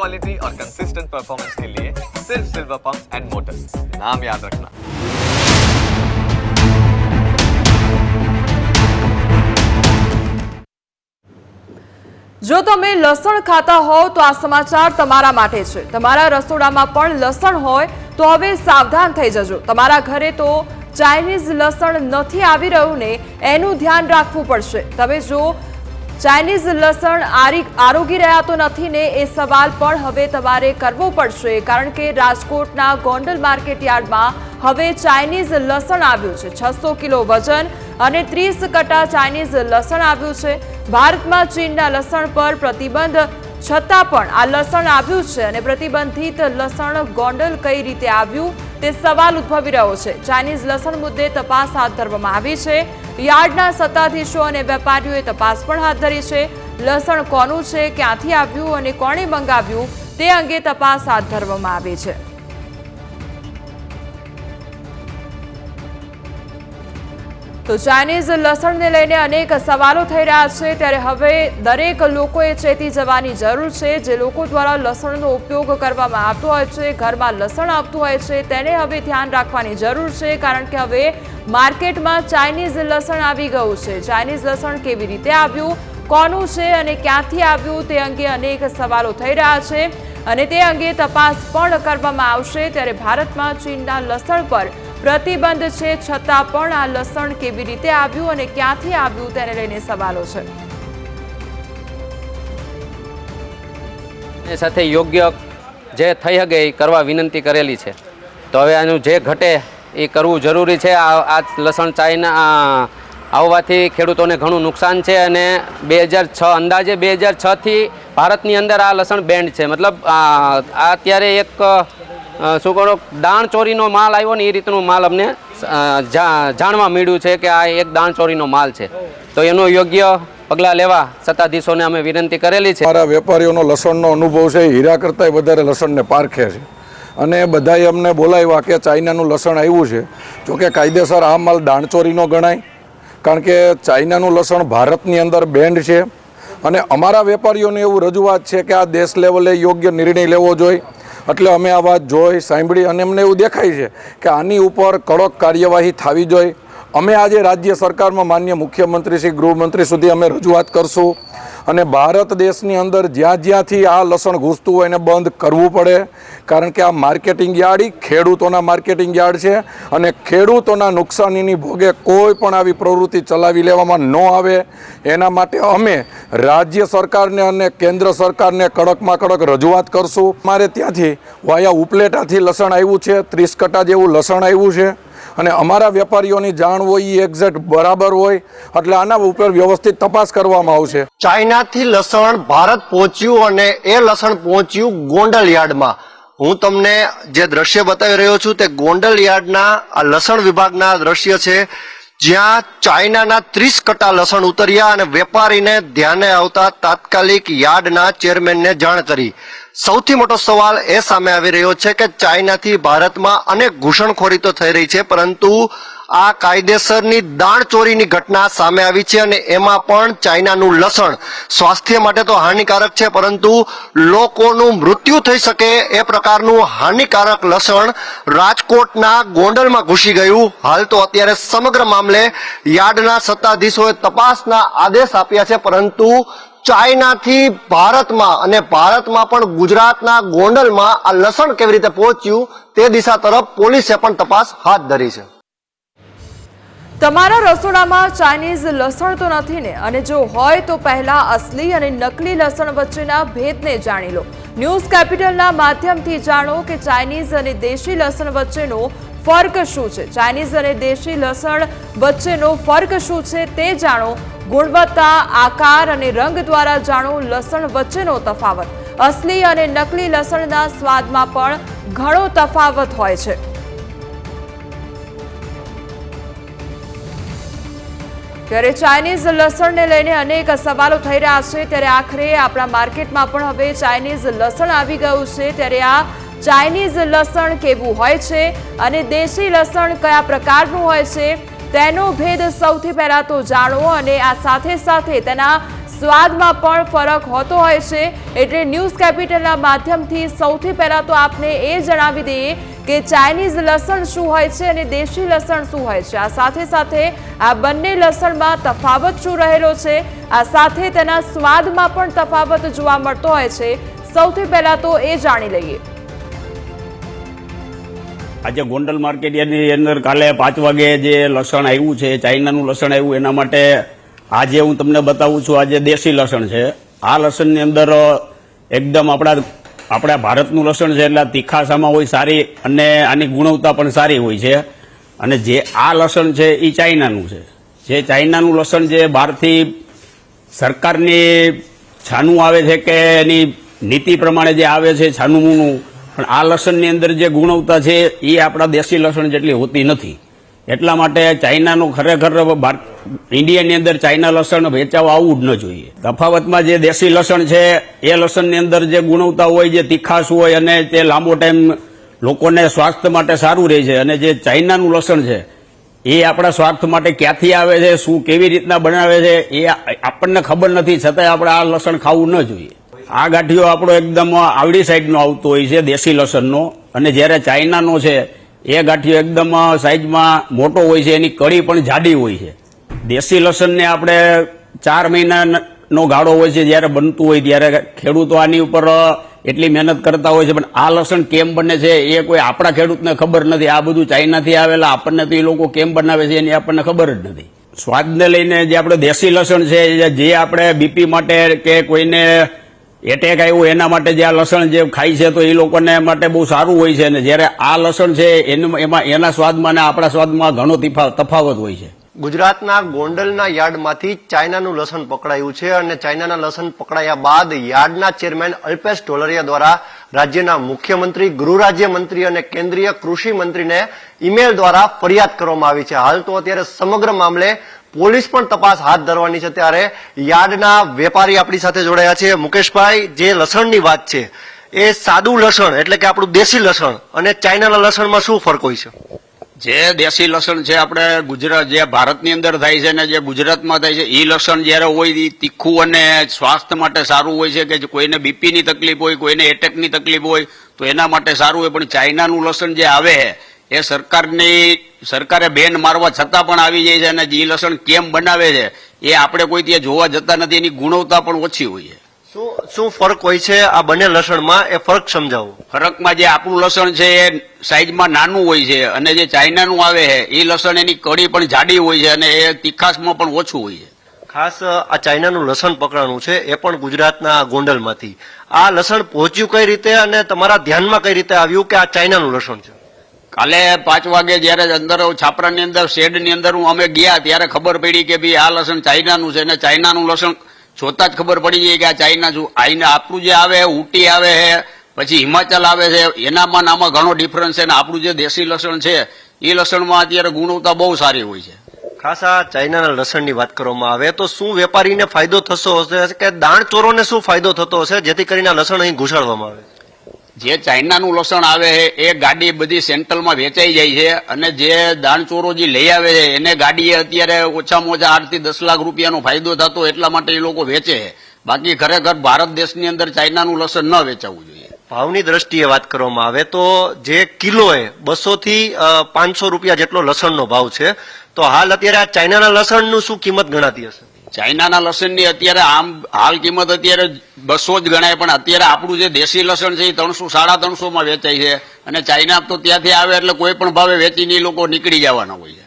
Quality और consistent performance के लिए सिर्फ सिल्वर पंप्स एंड मोटर्स नाम याद रखना જો તમે લસણ ખાતા હોવ તો આ સમાચાર તમારા માટે છે તમારા રસોડામાં પણ લસણ હોય તો હવે સાવધાન થઈ જજો તમારા ઘરે તો ચાઇનીઝ લસણ નથી આવી રહ્યું ને એનું ધ્યાન રાખવું પડશે તમે જો ચાઇનીઝ લસણ આરી આરોગી રહ્યા તો નથી ને એ સવાલ પણ હવે તમારે કરવો પડશે, કારણ કે રાજકોટના ગોંડલ માર્કેટ યાર્ડમાં હવે ચાઇનીઝ લસણ આવ્યું છે. છસો કિલો વજન અને ત્રીસ કટા ચાઇનીઝ લસણ આવ્યું છે. ભારતમાં ચીનના લસણ પર પ્રતિબંધ, છતાં પણ આ લસણ આવ્યું છે અને પ્રતિબંધિત લસણ ગોંડલ કઈ રીતે આવ્યું તે સવાલ ઉદ્ભવી રહ્યો છે. ચાઇનીઝ લસણ મુદ્દે તપાસ હાથ ધરવામાં આવી છે. યાર્ડના સત્તાધીશો અને વેપારીઓએ તપાસ પણ હાથ ધરી છે. લસણ કોનું છે, ક્યાંથી આવ્યું અને કોણે મંગાવ્યું તે અંગે તપાસ હાથ ધરવામાં આવી છે. તો ચાઇનીઝ લસણને લઈને અનેક સવાલો થઈ રહ્યા છે, ત્યારે હવે દરેક લોકોએ ચેતી જવાની જરૂર છે. જે લોકો દ્વારા લસણનો ઉપયોગ કરવામાં આવતો હોય છે, ઘરમાં લસણ આવતું હોય છે, તેને હવે ધ્યાન રાખવાની જરૂર છે, કારણ કે હવે માર્કેટમાં ચાઇનીઝ લસણ આવી ગયું છે. ચાઇનીઝ લસણ કેવી રીતે આવ્યું, કોનું છે અને ક્યાંથી આવ્યું, તે અંગે અનેક સવાલો થઈ રહ્યા છે અને તે અંગે તપાસ પણ કરવામાં આવશે. ત્યારે ભારતમાં ચીનના લસણ પર પ્રતિબંધ છે, છતાં પણ આ લસણ કેવી રીતે આવ્યું અને ક્યાંથી આવ્યું તેને લઈને સવાલો છે. સાથે યોગ્ય જે થઈ શકે એ કરવા વિનંતી કરેલી છે. તો હવે આનું જે ઘટે એ કરવું જરૂરી છે. આ લસણ ચાઈના આવવાથી ખેડૂતોને ઘણું નુકસાન છે અને બે હજાર છ, અંદાજે બે હજાર છથી ભારતની અંદર આ લસણ બેન્ડ છે. મતલબ આ અત્યારે એક શું કરો? દાણ ચોરીનો માલ આવ્યો ને એ રીતનું માલ અમને જાણવા મળ્યું છે કે આ એક દાણ ચોરીનો માલ છે. તો એનો યોગ્ય પગલાં લેવા સત્તાધીશોને અમે વિનંતી કરેલી છે. મારા વેપારીઓનો લસણનો અનુભવ છે હીરા કરતાંય વધારે લસણને પારખે છે. અને બધાએ અમને બોલાવ્યા કે ચાઇનાનું લસણ આવ્યું છે. જોકે કાયદેસર આ માલ દાણચોરીનો ગણાય, કારણ કે ચાઇનાનું લસણ ભારતની અંદર બેન્ડ છે. અને અમારા વેપારીઓને એવું રજૂઆત છે કે આ દેશ લેવલે યોગ્ય નિર્ણય લેવો જોઈએ. એટલે અમે આ વાત જોઈ, સાંભળી અને અમને એવું દેખાય છે કે આની ઉપર કડક કાર્યવાહી થવી જોઈએ. અમે આજે રાજ્ય સરકારમાં માન્ય મુખ્યમંત્રી શ્રી ગૃહમંત્રી સુધી અમે રજૂઆત કરશું અને ભારત દેશની અંદર જ્યાં જ્યાંથી આ લસણ ઘૂસતું હોય એને બંધ કરવું પડે. કારણ કે આ માર્કેટિંગ યાર્ડ ખેડૂતોના માર્કેટિંગ યાર્ડ છે અને ખેડૂતોના નુકસાનીની ભોગે કોઈ પણ આવી પ્રવૃત્તિ ચલાવી લેવામાં ન આવે. એના માટે અમે રાજ્ય સરકારને અને કેન્દ્ર સરકારને કડકમાં કડક રજૂઆત કરશું. મારે ત્યાંથી વાયા ઉપલેટાથી લસણ આવ્યું છે, ત્રીસ કટા જેવું લસણ આવ્યું છે. અને અમારા વેપારીઓની જાણ હોય એ એક્ઝેક્ટ બરાબર હોય, એટલે આના ઉપર વ્યવસ્થિત તપાસ કરવામાં આવશે. ચાઇનાથી લસણ ભારત પહોંચ્યું અને એ લસણ પહોંચ્યું ગોંડલ યાર્ડમાં. હું તમને જે દ્રશ્ય બતાવી રહ્યો છું તે ગોંડલ યાર્ડના આ લસણ વિભાગના દ્રશ્ય છે. જ્યાં ચાઇનાના ત્રીસ કટા લસણ ઉતર્યા અને વેપારીને ધ્યાને આવતા તાત્કાલિક યાર્ડના ચેરમેનને જાણ કરી. સૌથી મોટો સવાલ એ સામે આવી રહ્યો છે કે ચાઇનાથી ભારતમાં અનેક ઘૂસણખોરી તો થઈ રહી છે, પરંતુ આ કાયદેસરની દાણ ચોરીની ઘટના સામે આવી છે અને એમાં પણ ચાઇનાનું લસણ સ્વાસ્થ્ય માટે તો હાનિકારક છે, પરંતુ લોકોનું મૃત્યુ થઈ શકે એ પ્રકારનું હાનિકારક લસણ રાજકોટના ગોંડલમાં ઘૂસી ગયું. હાલ તો અત્યારે સમગ્ર મામલે યાર્ડના સત્તાધીશોએ તપાસના આદેશ આપ્યા છે, પરંતુ ચાઇનાથી ભારતમાં અને ભારતમાં પણ ગુજરાતના ગોંડલમાં આ લસણ કેવી રીતે પહોંચ્યું તે દિશા તરફ પોલીસે પણ તપાસ હાથ ધરી છે. તમારા રસોડામાં ચાઇનીઝ લસણ તો નથી ને? અને જો હોય તો પહેલા અસલી અને નકલી લસણ વચ્ચેના ભેદને જાણી લો. ન્યૂઝ કેપિટલના માધ્યમથી જાણો કે ચાઇનીઝ અને દેશી લસણ વચ્ચેનો ફર્ક શું છે? ચાઇનીઝ અને દેશી લસણ વચ્ચેનો ફર્ક શું છે તે જાણો. ગુણવત્તા, આકાર અને રંગ દ્વારા જાણો લસણ વચ્ચેનો તફાવત. અસલી અને નકલી લસણના સ્વાદમાં પણ ઘણો તફાવત હોય છે. ત્યારે ચાઇનીઝ લસણને લઈને અનેક સવાલો થઈ રહ્યા છે. ત્યારે આખરે આપણા માર્કેટમાં પણ હવે ચાઇનીઝ લસણ આવી ગયું છે. ત્યારે આ ચાઇનીઝ લસણ કેવું હોય છે અને દેશી લસણ કયા પ્રકારનું હોય છે તેનો ભેદ સૌથી પહેલાં તો જાણવો અને આ સાથે સાથે તેના સ્વાદમાં પણ ફરક હોતો હોય છે. એટલે ન્યૂઝ કેપિટલના માધ્યમથી સૌથી પહેલાં તો આપને એ જણાવી દઈએ કે ચાઇનીઝ લસણ શું હોય છે અને દેશી લસણ શું હોય છે? આ સાથે સાથે આ બંને લસણમાં તફાવત શું રહેલો છે? આ સાથે તેના સ્વાદમાં પણ તફાવત જોવા મળતો હોય છે. સૌથી પહેલાં તો એ જાણી લઈએ. આજે ગોંડલ માર્કેટની અંદર કાલે પાંચ વાગે જે લસણ આવ્યું છે, ચાઇનાનું લસણ આવ્યું, એના માટે આજે હું તમને બતાવું છું, આજે દેશી લસણ છે. આ લસણની અંદર એકદમ આપણા આપણા ભારતનું લસણ છે એટલે તીખાસામાં હોય સારી અને આની ગુણવત્તા પણ સારી હોય છે. અને જે આ લસણ છે એ ચાઇનાનું છે. જે ચાઇનાનું લસણ જે બહારથી સરકારની છાનું આવે છે કે એની નીતિ પ્રમાણે જે આવે છે છાનુંનું પણ આ લસણની અંદર જે ગુણવત્તા છે એ આપણા દેશી લસણ જેટલી હોતી નથી. એટલા માટે ચાઇનાનું ખરેખર ઇન્ડિયાની અંદર ચાઇના લસણ વેચાવા આવવું જ ન જોઈએ. તફાવતમાં જે દેશી લસણ છે, એ લસણની અંદર જે ગુણવતા હોય, જે તીખાશ હોય અને તે લાંબો ટાઈમ લોકોને સ્વાસ્થ્ય માટે સારું રહે છે અને જે ચાઇનાનું લસણ છે, એ આપણા સ્વાર્થ માટે ક્યાંથી આવે છે, શું કેવી રીતના બનાવે છે, એ આપણને ખબર નથી, છતાંય આપણે આ લસણ ખાવું ન જોઈએ. આ ગાંઠિયો આપણો એકદમ આવડી સાઈડનો આવતો હોય છે, દેશી લસણનો. અને જ્યારે ચાઇનાનો છે એ ગાંઠિયો એકદમ સાઈઝમાં મોટો હોય છે, એની કળી પણ જાડી હોય છે. દેશી લસણને આપણે ચાર મહિનાનો ગાળો હોય છે, જ્યારે બનતું હોય, ત્યારે ખેડૂતો આની ઉપર એટલી મહેનત કરતા હોય છે, પણ આ લસણ કેમ બને છે, એ કોઈ આપણા ખેડૂતને ખબર નથી. આ બધું ચાઇનાથી આવેલા, આપણને તો એ લોકો કેમ બનાવે છે, એની આપણને ખબર જ નથી. સ્વાદને લઈને જે આપણે દેશી લસણ છે, જે આપણે બીપી માટે કે કોઈને એટેક આવ્યું એના માટે જે આ લસણ જે ખાય છે, તો એ લોકોને માટે બહુ સારું હોય છે. અને જ્યારે આ લસણ છે એમાં, એના સ્વાદમાં અને આપણા સ્વાદમાં ઘણો તફા- તફાવત હોય છે. ગુજરાતના ગોંડલના યાર્ડમાંથી ચાઇનાનું લસણ પકડાયું છે અને ચાઇનાના લસણ પકડાયા બાદ યાર્ડના ચેરમેન અલ્પેશ ઢોલરિયા દ્વારા રાજ્યના મુખ્યમંત્રી, ગૃહ રાજ્ય મંત્રી અને કેન્દ્રીય કૃષિ મંત્રીને ઈમેલ દ્વારા ફરિયાદ કરવામાં આવી છે. હાલ તો અત્યારે સમગ્ર મામલે પોલીસ પણ તપાસ હાથ ધરવાની છે ત્યારે યાર્ડના વેપારી આપણી સાથે જોડાયા છે. મુકેશભાઈ, જે લસણની વાત છે, એ સાદું લસણ એટલે કે આપણું દેશી લસણ અને ચાઇનાના લસણમાં શું ફરક હોય છે? જે દેશી લસણ છે આપણે ગુજરાત, જે ભારતની અંદર થાય છે ને જે ગુજરાતમાં થાય છે એ લસણ જ્યારે હોય એ તીખું અને સ્વાસ્થ્ય માટે સારું હોય છે કે કોઈને બીપીની તકલીફ હોય, કોઈને એટેકની તકલીફ હોય, તો એના માટે સારું હોય. પણ ચાઇનાનું લસણ જે આવે છે એ સરકારની સરકારે બેન મારવા છતાં પણ આવી જાય છે અને જે લસણ કેમ બનાવે છે એ આપણે કોઈ ત્યાં જોવા જતા નથી એની ગુણવત્તા પણ ઓછી હોય છે. શું શું ફરક હોય છે આ બંને લસણમાં? એ ફરક સમજાવો. ફરકમાં જે આપણું લસણ છે એ સાઈઝમાં નાનું હોય છે અને જે ચાઇનાનું આવે છે એ લસણ એની કડી પણ જાડી હોય છે અને એ તીખાસમાં પણ ઓછું હોય છે. ખાસ આ ચાઇનાનું લસણ પકડાનું છે એ પણ ગુજરાતના ગોંડલમાંથી. આ લસણ પહોંચ્યું કઈ રીતે અને તમારા ધ્યાનમાં કઈ રીતે આવ્યું કે આ ચાઇનાનું લસણ છે? કાલે પાંચ વાગે જયારે અંદર છાપરાની અંદર, શેડની અંદર હું અમે ગયા, ત્યારે ખબર પડી કે ભાઈ આ લસણ ચાઇનાનું છે. અને ચાઇનાનું લસણ જોતા જ ખબર પડી જાય કે આ ચાઇના છું આઈને આપણું જે આવે ઉટી આવે છે, પછી હિમાચલ આવે છે, એનામાં નામાં ઘણો ડિફરન્સ છે અને આપણું જે દેશી લસણ છે, એ લસણમાં અત્યારે ગુણવત્તા બહુ સારી હોય છે. ખાસ આ ચાઇનાના લસણની વાત કરવામાં આવે તો શું વેપારીને ફાયદો થતો હશે કે દાણ ચોરોને શું ફાયદો થતો હશે જેથી કરીને લસણ અહીં ઘુસાડવામાં આવે? જે ચાઇનાનું લસણ આવે છે, એ ગાડી બધી સેન્ટ્રલમાં વેચાઈ જાય છે અને જે દાણચોરો જે લઈ આવે છે, એને ગાડીએ અત્યારે ઓછામાં ઓછા આઠથી દસ લાખ રૂપિયાનો ફાયદો થતો એટલા માટે એ લોકો વેચે. છે બાકી ખરેખર ભારત દેશની અંદર ચાઇનાનું લસણ ન વેચાવવું જોઈએ. ભાવની દ્રષ્ટિએ વાત કરવામાં આવે તો જે કિલોએ બસો થી પાંચસો રૂપિયા જેટલો લસણનો ભાવ છે, તો હાલ અત્યારે આ ચાઇનાના લસણનું શું કિંમત ગણાતી હશે? ચાઇનાના લસણની અત્યારે આમ હાલ કિંમત અત્યારે બસો જ ગણાય, પણ અત્યારે આપણું જે દેશી લસણ છે એ ત્રણસો, સાડા ત્રણસોમાં વેચાય છે. અને ચાઇના તો ત્યાંથી આવે એટલે કોઈ પણ ભાવે વેચીને એ લોકો નીકળી જવાના હોય છે.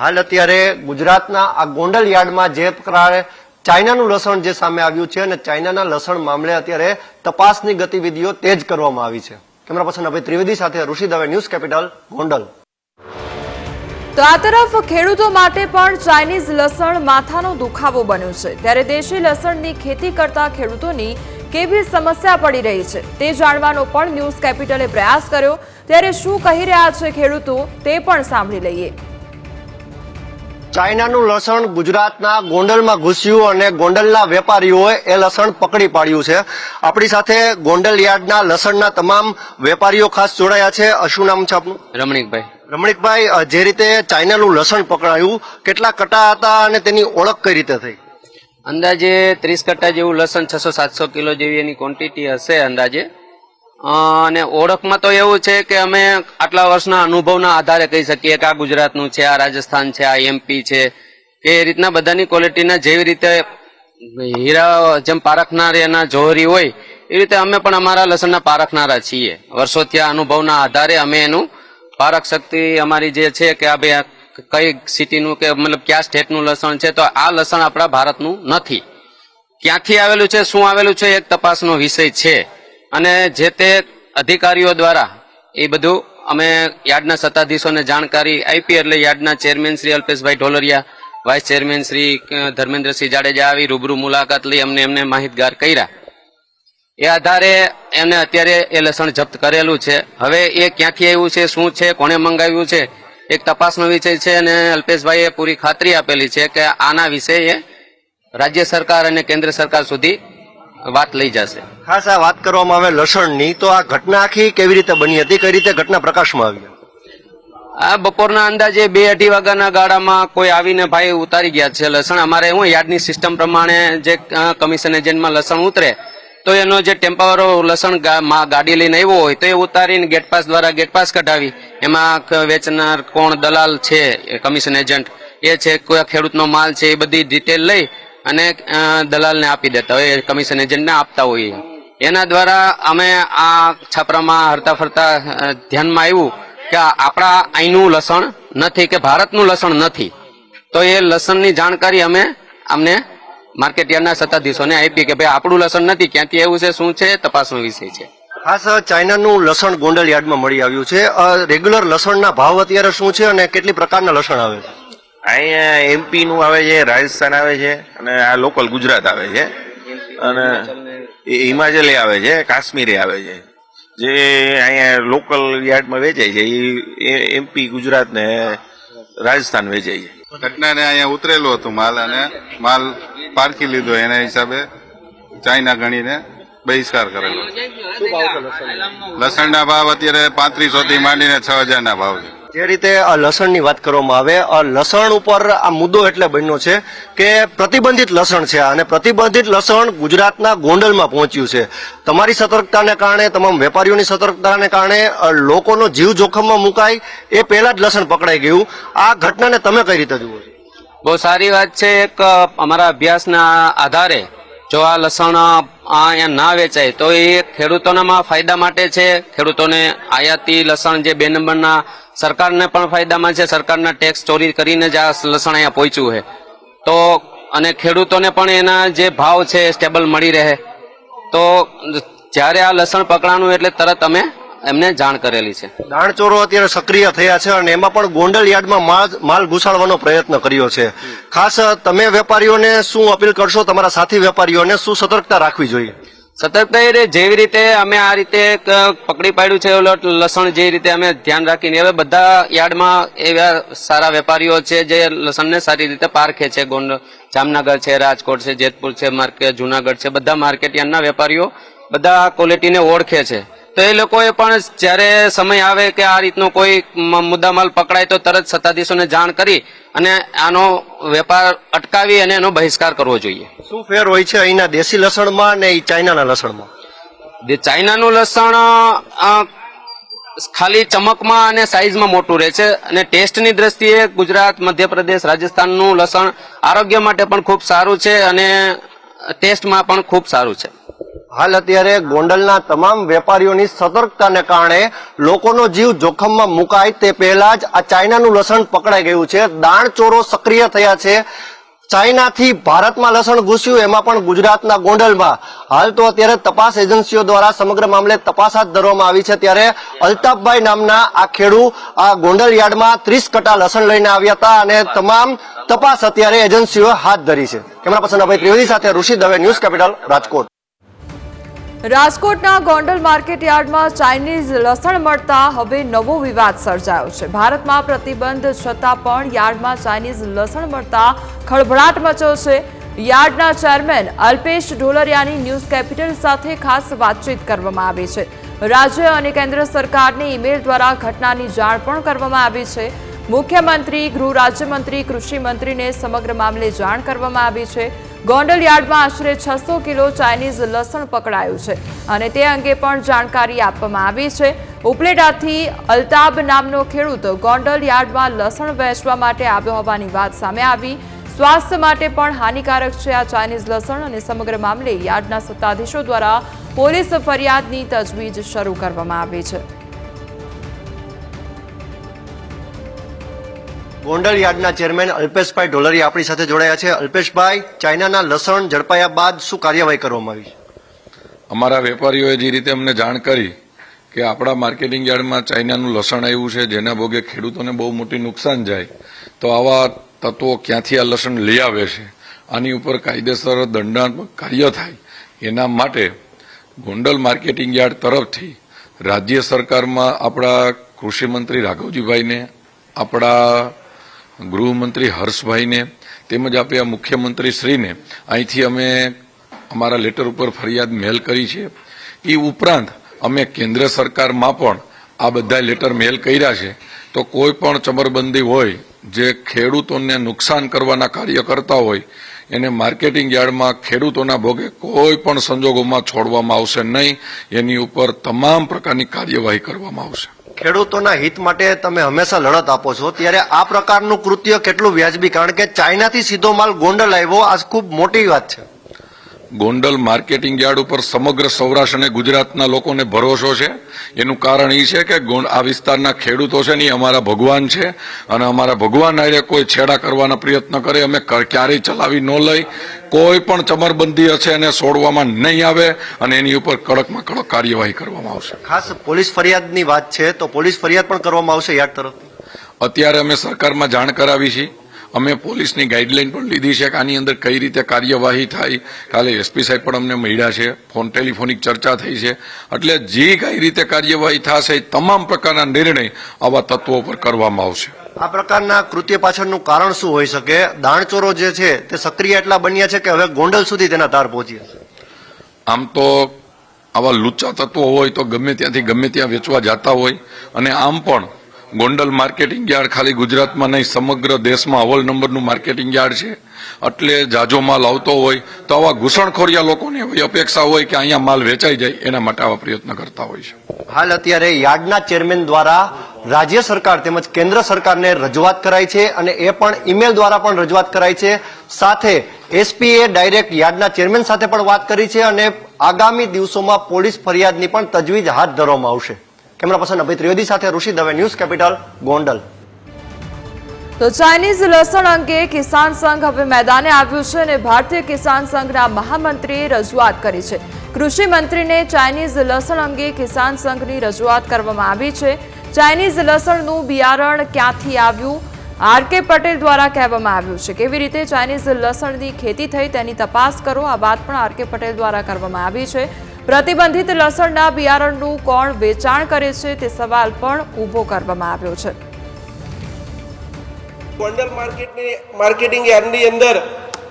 હાલ અત્યારે ગુજરાતના આ ગોંડલ યાર્ડમાં જે પ્રકારે ચાઇનાનું લસણ જે સામે આવ્યું છે અને ચાઇનાના લસણ મામલે અત્યારે તપાસની ગતિવિધિઓ તેજ કરવામાં આવી છે. કેમેરા પર્સન અભય ત્રિવેદી સાથે ઋષિ દવે ન્યૂઝ કેપિટલ, ગોંડલ. તો આ તરફ ખેડૂતો માટે પણ ચાઇનીઝ લસણ માથાનો દુખાવો બન્યો છે. ત્યારે દેશી લસણની ખેતી કરતા ખેડૂતોની કેવી સમસ્યા પડી રહી છે તે જાણવાનો પણ ન્યૂઝ કેપિટલે પ્રયાસ કર્યો. ત્યારે શું કહી રહ્યા છે ખેડૂતો તે પણ સાંભળી લઈએ. ચાઇનાનું લસણ ગુજરાતના ગોંડલમાં ઘૂસ્યું અને ગોંડલના વેપારીઓએ એ લસણ પકડી પાડ્યું છે. આપણી સાથે ગોંડલ યાર્ડના લસણના તમામ વેપારીઓ ખાસ જોડાયા છે. શું નામ છે આપનું? રમણીકભાઈ. રમણીકભાઈ જે રીતે ચાઇનાનું લસણ પકડાયું, કેટલા કટા હતા અને તેની ઓળખ કઈ રીતે થઈ? અંદાજે ત્રીસ કટ્ટા જેવું લસણ, છસો સાતસો કિલો જેવી એની ક્વોન્ટિટી હશે અંદાજે. અને ઓળખમાં તો એવું છે કે અમે આટલા વર્ષના અનુભવના આધારે કહી શકીએ કે આ ગુજરાતનું છે, આ રાજસ્થાન છે, આ એમપી છે, કે એ રીતના બધાની ક્વોલિટીના જેવી રીતે હીરા જેમ પારખનાર એના જોહરી હોય, એ રીતે અમે પણ અમારા લસણના પારખનારા છીએ. વર્ષોથી આ અનુભવના આધારે અમે એનું પારખ શક્તિ અમારી જે છે કે આ ભાઈ કઈ સિટીનું કે મતલબ કયા સ્ટેટનું લસણ છે, તો આ લસણ આપણા ભારતનું નથી. ક્યાંથી આવેલું છે, શું આવેલું છે એક તપાસનો વિષય છે. અને જે તે અધિકારીઓ દ્વારા એ બધું અમે યાર્ડના સત્તાધીશોને જાણકારી આપી, એટલે યાર્ડના chairman Shri Alpeshbhai Dholariya vice chairman Shri Dharmendrasinh Jadeja આવી, રૂબરૂ મુલાકાત લઈ અમને એમને માહિતગાર કર્યા. એ આધારે એમને અત્યારે એ લસણ જપ્ત કરેલું છે. હવે એ ક્યાંથી આવ્યું છે શું છે કોણે મંગાવ્યું છે એક તપાસનો વિષય છે અને અલ્પેશભાઈએ પૂરી ખાતરી આપેલી છે કે આના વિશે એ રાજ્ય સરકાર અને કેન્દ્ર સરકાર સુધી વાત લઈ જશે. ખાસ આ વાત કરવામાં આવે લસણની તો આ ઘટના આખી કેવી રીતે બની હતી કઈ રીતે ઘટના પ્રકાશમાં આવી આ બપોરના અંદાજે બે અઢી વાગ્યાના ગાળામાં કોઈ આવીને ભાઈ ઉતારી ગયા છે લસણ. અમારે હું યાર્ડની સિસ્ટમ પ્રમાણે જે કમિશન એજન્ટમાં લસણ ઉતરે તો એનો જે ટેમ્પાવાળો લસણ ગાડી લઈને આવ્યો હોય તો એ ઉતારીને ગેટ પાસ દ્વારા ગેટ પાસ કઢાવી. એમાં વેચનાર કોણ દલાલ છે કમિશન એજન્ટ એ છે, કોઈ ખેડૂતનો માલ છે, એ બધી ડિટેલ લઈ અને દલાલને આપી દેતા હોય કમિશન એજન્ટને આપતા હોઈએ એના દ્વારા અમે આ છાપરામાં હરતા ફરતા ધ્યાનમાં આવ્યું કે આપણા અહીંનું લસણ નથી કે ભારતનું લસણ નથી. તો એ લસણની જાણકારી અમે અમને માર્કેટ યાર્ડના સત્તાધીશોને આપી કે ભાઈ આપણું લસણ નથી ક્યાંથી આવ્યું છે શું છે તપાસનો વિષય છે. ખાસ ચાઇનાનું લસણ ગોંડલ યાર્ડમાં મળી આવ્યું છે. રેગ્યુલર લસણના ભાવ અત્યારે શું છે અને કેટલી પ્રકારના લસણ આવે છે? અહીંયા એમપી નું આવે છે રાજસ્થાન આવે છે અને આ લોકલ ગુજરાત આવે છે. અને એ હિમાચલી આવે છે કાશ્મીરે આવે છે. જે અહીંયા લોકલ યાર્ડમાં વેચાય છે એ એમપી ગુજરાત ને રાજસ્થાન વેચાઈ છે ઘટનાને અહીંયા ઉતરેલું હતું માલ અને માલ પારખી લીધો એના હિસાબે ચાઇના ગણીને બહિષ્કાર કરેલો. લસણના? ભાવ અત્યારે પાંત્રીસો થી માંડીને છ હજારના ભાવ છે. જે રીતે લસણની વાત કરવામાં આવે લસણ ઉપર આ મુદ્દો એટલે બન્યો છે કે પ્રતિબંધિત લસણ છે અને પ્રતિબંધિત લસણ ગુજરાતના ગોંડલમાં પહોંચ્યું છે. તમારી સતર્કતાને કારણે, તમામ વેપારીઓની સતર્કતાને કારણે લોકોનો જીવ જોખમમાં મુકાય, એ પહેલા જ લસણ પકડાઈ ગયું. આ ઘટનાને તમે કઈ રીતે જુઓ છો? બહુ સારી વાત છે. એક અમારા અભ્યાસના આધારે જો આ લસણ અહીંયા ના વેચાય. તો એ ખેડૂતોનામાં ફાયદા માટે છે. ખેડૂતોને આયાતી લસણ જે બે નંબરના સરકારને પણ ફાયદામાં છે. સરકારના ટેક્સ ચોરી કરીને જ આ લસણ અહીંયા પહોંચ્યું છે. તો અને ખેડૂતોને પણ એના જે ભાવ છે સ્ટેબલ મળી રહે. તો જ્યારે આ લસણ પકડાનું એટલે તરત અમે એમને જાણ કરેલી છે. દાણચોરો અત્યારે સક્રિય થયા છે અને એમાં પણ ગોંડલ યાર્ડમાં માલ માલ ઘુસાડવાનો પ્રયત્ન કર્યો છે. ખાસ તમે વેપારીઓને શું અપીલ કરશો? તમારા સાથી વેપારીઓને શું સતર્કતા રાખવી જોઈએ? સતર્કતા એ જેવી રીતે અમે આ રીતે પકડી પાડ્યું છે લસણ જે રીતે અમે ધ્યાન રાખીને હવે બધા યાર્ડમાં એવા સારા વેપારીઓ છે જે લસણને સારી રીતે પારખે છે. ગોંડ જામનગર છે રાજકોટ છે જેતપુર છે માર્કેટ જુનાગઢ છે બધા માર્કેટ યાર્ડના વેપારીઓ બધા ક્વોલિટીને ઓળખે છે. તો એ લોકોએ પણ જ્યારે સમય આવે કે આ રીતનો કોઈ મુદ્દામાલ પકડાય તો તરત સત્તાધીશોને જાણ કરી અને આનો વેપાર અટકાવી અને એનો બહિષ્કાર કરવો જોઈએ. શું ફેર હોય છે અહીંના દેશી લસણમાં અને ચાઇનાના લસણમાં? ચાઇનાનું લસણ ખાલી ચમકમાં અને સાઇઝમાં મોટું રહે છે અને ટેસ્ટની દ્રષ્ટિએ ગુજરાત મધ્યપ્રદેશ રાજસ્થાનનું લસણ આરોગ્ય માટે પણ ખૂબ સારું છે અને ટેસ્ટમાં પણ ખૂબ સારું છે. હાલ અત્યારે ગોંડલના તમામ વેપારીઓની સતર્કતાને કારણે લોકોનો જીવ જોખમમાં મુકાય તે પહેલા જ આ ચાઇનાનું લસણ પકડાઈ ગયું છે. દાણચોરો સક્રિય થયા છે. ચાઇનાથી ભારતમાં લસણ ઘૂસ્યું, એમાં પણ ગુજરાતના ગોંડલમાં. હાલ તો અત્યારે તપાસ એજન્સીઓ દ્વારા સમગ્ર મામલે તપાસ હાથ ધરવામાં આવી છે. ત્યારે અલ્તાફભાઈ નામના આ ખેડૂ આ ગોંડલ યાર્ડમાં ત્રીસ કટા લસણ લઈને આવ્યા હતા અને તમામ તપાસ અત્યારે એજન્સીઓ હાથ ધરી છે. કેમેરા પર્સન અભય ત્રિવેદી સાથે ઋષિ દવે, ન્યૂઝ કેપિટલ, રાજકોટ. રાજકોટના ગોંડલ માર્કેટ યાર્ડમાં ચાઇનીઝ લસણ મળતા હવે નવો વિવાદ સર્જાયો છે. ભારતમાં પ્રતિબંધ છતાં પણ યાર્ડમાં ચાઇનીઝ લસણ મળતા ખળભળાટ મચ્યો છે. યાર્ડના ચેરમેન અલ્પેશ ઢોલરિયાની ન્યૂઝ કેપિટલ સાથે ખાસ વાતચીત કરવામાં આવી છે. રાજ્ય અને કેન્દ્ર સરકારને ઈમેલ દ્વારા ઘટનાની જાણ પણ કરવામાં આવી છે. મુખ્યમંત્રી, ગૃહ રાજ્યમંત્રી કૃષિ મંત્રીને સમગ્ર મામલે જાણ કરવામાં આવી છે. ગોંડલ યાર્ડમાં આશરે છસો કિલો ચાઇનીઝ લસણ પકડાયું છે અને તે અંગે પણ જાણકારી આપવામાં આવી છે. ઉપલેટાથી અલ્તાબ નામનો ખેડૂત ગોંડલ યાર્ડમાં લસણ વહેંચવા માટે આવ્યો હોવાની વાત સામે આવી. સ્વાસ્થ્ય માટે પણ હાનિકારક છે આ ચાઇનીઝ લસણ અને સમગ્ર મામલે યાર્ડના સત્તાધીશો દ્વારા પોલીસ ફરિયાદની તજવીજ શરૂ કરવામાં આવી છે. ગોંડલ યાર્ડના ચેરમેન અલ્પેશભાઈ ઢોલરી આપણી સાથે જોડાયા છે. અલ્પેશભાઈ, ચાઇનાના લસણ ઝડપાયા બાદ શું કાર્યવાહી કરવામાં આવી અમારા વેપારીઓએ જે રીતે અમને જાણ કરી કે આપણા માર્કેટિંગ યાર્ડમાં ચાઇનાનું લસણ આવ્યું છે, જેના ભોગે ખેડૂતોને બહુ મોટી નુકસાન જાય, તો આવા તત્વો ક્યાંથી આ લસણ લઈ આવે છે? આની ઉપર કાયદેસર દંડાત્મક કાર્ય થાય. એના માટે ગોંડલ માર્કેટિંગ યાર્ડ તરફથી રાજ્ય સરકારમાં આપણા કૃષિમંત્રી રાઘવજીભાઈને, આપણા ગૃહમંત્રી હર્ષભાઈને તેમજ આપ્યા મુખ્યમંત્રી શ્રીને અહીંથી અમે અમારા લેટર ઉપર ફરિયાદ મેલ કરી છે. એ ઉપરાંત અમે કેન્દ્ર સરકારમાં પણ આ બધા લેટર મેલ કર્યા છે. તો કોઈ પણ ચમરબંધી હોય, જે ખેડૂતોને નુકસાન કરવાના કાર્ય કરતા હોય, એને માર્કેટિંગ યાર્ડમાં ખેડૂતોના ભોગે કોઈ પણ સંજોગોમાં છોડવામાં આવશે નહીં. એની ઉપર તમામ પ્રકારની કાર્યવાહી કરવામાં આવશે. ખેડૂતોના હિત માટે તમે હંમેશા લડત આપો છો. ત્યારે આ પ્રકારનું કૃત્ય કેટલું વ્યાજબી? કારણ કે ચાઇનાથી સીધો માલ ગોંડલ આવ્યો. આ ખૂબ મોટી વાત છે. ગોંડલ માર્કેટિંગ યાર્ડ ઉપર સમગ્ર સૌરાષ્ટ્ર અને ગુજરાતના લોકોને ભરોસો છે. એનું કારણ એ છે કે આ વિસ્તારના ખેડૂતો છે ને અમારા ભગવાન છે અને અમારા ભગવાન આરે કોઈ છેડા કરવાના પ્રયત્ન કરે અમે ક્યારેય ચલાવી ન લઈ. કોઈ પણ ચમરબંધી હશે એને છોડવામાં નહીં આવે અને એની ઉપર કડકમાં કડક કાર્યવાહી કરવામાં આવશે. ખાસ પોલીસ ફરિયાદની વાત છે તો પોલીસ ફરિયાદ પણ કરવામાં આવશે યાર્ડ તરફથી? અત્યારે અમે સરકારમાં જાણ કરાવી છે. અમે પોલીસની ગાઈડલાઈન પણ લીધી છે કે આની અંદર કઈ રીતે કાર્યવાહી થાય. કાલે એસપી સાહેબ પણ અમને મળ્યા છે. ફોન ટેલિફોનિક ચર્ચા થઈ છે. એટલે જે કઈ રીતે કાર્યવાહી થશે તમામ પ્રકારના નિર્ણય આવા તત્વો પર કરવામાં આવશે. આ પ્રકારના કૃત્ય પાછળનું કારણ શું હોઈ શકે? દાણચોરો જે છે તે સક્રિય એટલા બન્યા છે કે હવે ગોંડલ સુધી તેના તાર પહોંચ્યા છે આમ તો આવા લુચ્ચા તત્વો હોય તો ગમે ત્યાંથી ગમે ત્યાં વેચવા જતા હોય. અને આમ પણ ગોંડલ માર્કેટિંગ યાર્ડ ખાલી ગુજરાતમાં નહીં, સમગ્ર દેશમાં અવલ નંબરનું માર્કેટિંગ યાર્ડ છે. એટલે જાજો માલ આવતો હોય, તો આવા ઘૂસણખોરિયા લોકોને એવી અપેક્ષા હોય કે અહીંયા માલ વેચાઈ જાય, એના માટે આવા પ્રયત્ન કરતા હોય છે. હાલ અત્યારે યાર્ડના ચેરમેન દ્વારા રાજ્ય સરકાર તેમજ કેન્દ્ર સરકારને રજૂઆત કરાઈ છે અને એ પણ ઈમેલ દ્વારા પણ રજૂઆત કરાઈ છે. સાથે એસપીએ ડાયરેક્ટ યાર્ડના ચેરમેન સાથે પણ વાત કરી છે અને આગામી દિવસોમાં પોલીસ ફરિયાદની પણ તજવીજ હાથ ધરવામાં આવશે. કેમેરા પર્સન અભય ત્રિવેદી સાથે ઋષિ દવે, ન્યૂઝ કેપિટલ, ગોંડલ. તો ચાઇનીઝ લસણ અંગે કિસાન સંઘ હવે મેદાને આવ્યું છે અને ભારતીય કિસાન સંઘના મહામંત્રીએ રજૂઆત કરી છે. કૃષિ મંત્રીને ચાઇનીઝ લસણ અંગે કિસાન સંઘની રજૂઆત કરવામાં આવી છે. ચાઇનીઝ લસણનું બિયારણ ક્યાંથી આવ્યું? આર કે પટેલ દ્વારા કહેવામાં આવ્યું છે કેવી રીતે ચાઇનીઝ લસણની ખેતી થઈ તેની તપાસ કરો. આ વાત પણ આર કે પટેલ દ્વારા કરવામાં આવી છે. પ્રતિબંધિત લસણના બિયારણનું કોણ વેચાણ કરે છે તે સવાલ પણ ઊભો કરવામાં આવ્યો છે. ગોંડલ માર્કેટની, માર્કેટિંગ યાર્ડની અંદર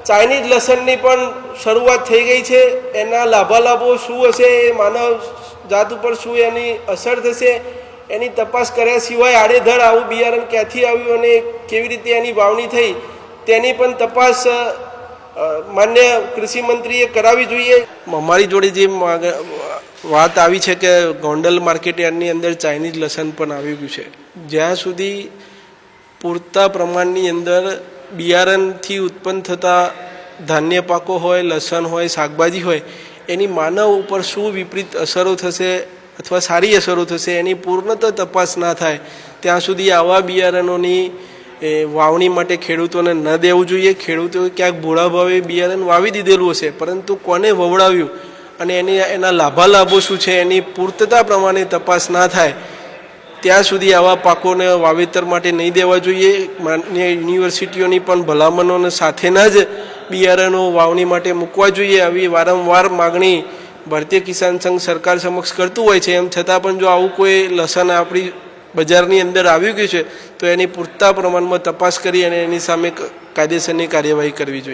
ચાઇનીઝ લસણની પણ શરૂઆત થઈ ગઈ છે. એના લાભાલાભો શું હશે, એ માનવ જાત ઉપર શું એની અસર થશે, એની તપાસ કર્યા સિવાય આડેધડ આવું બિયારણ ક્યાંથી આવ્યું અને કેવી રીતે એની વાવણી થઈ તેની પણ તપાસ માન્ય કૃષિ મંત્રીએ કરાવવી જોઈએ. અમારી જોડે જે વાત આવી છે કે ગોંડલ માર્કેટ યાર્ડની અંદર ચાઇનીઝ લસણ પણ આવી ગયું છે. જ્યાં સુધી પૂરતા પ્રમાણની અંદર બિયારણથી ઉત્પન્ન થતા ધાન્ય પાકો હોય, લસણ હોય, શાકભાજી હોય, એની માનવ ઉપર શું વિપરીત અસરો થશે અથવા સારી અસરો થશે એની પૂર્ણતઃ તપાસ ના થાય, ત્યાં સુધી આવા બિયારણોની એ, વાવણી માટે ખેડૂતોને ન દેવું જોઈએ. ખેડૂતોએ ક્યાંક ભોળા ભાવે બિયારણ વાવી દીધેલું હશે પરંતુ કોને વવડાવ્યું? અને એની એના લાભાલાભો શું છે? એની પૂર્તતા પ્રમાણે તપાસ ના થાય ત્યાં સુધી આવા પાકોને વાવેતર માટે નહીં દેવા જોઈએ. માન્ય યુનિવર્સિટીઓની પણ ભલામણોને સાથેના જ બિયારણો વાવણી માટે મૂકવા જોઈએ. આવી વારંવાર માગણી ભારતીય કિસાન સંઘ સરકાર સમક્ષ કરતું હોય છે. એમ છતાં પણ જો આવું કોઈ લસણ આપણી બજારની અંદર આવ્યું ગયું છે, તો એની પૂરતા પ્રમાણમાં તપાસ કરી અને એની સામે કાયદેસરની કાર્યવાહી કરવી જોઈએ.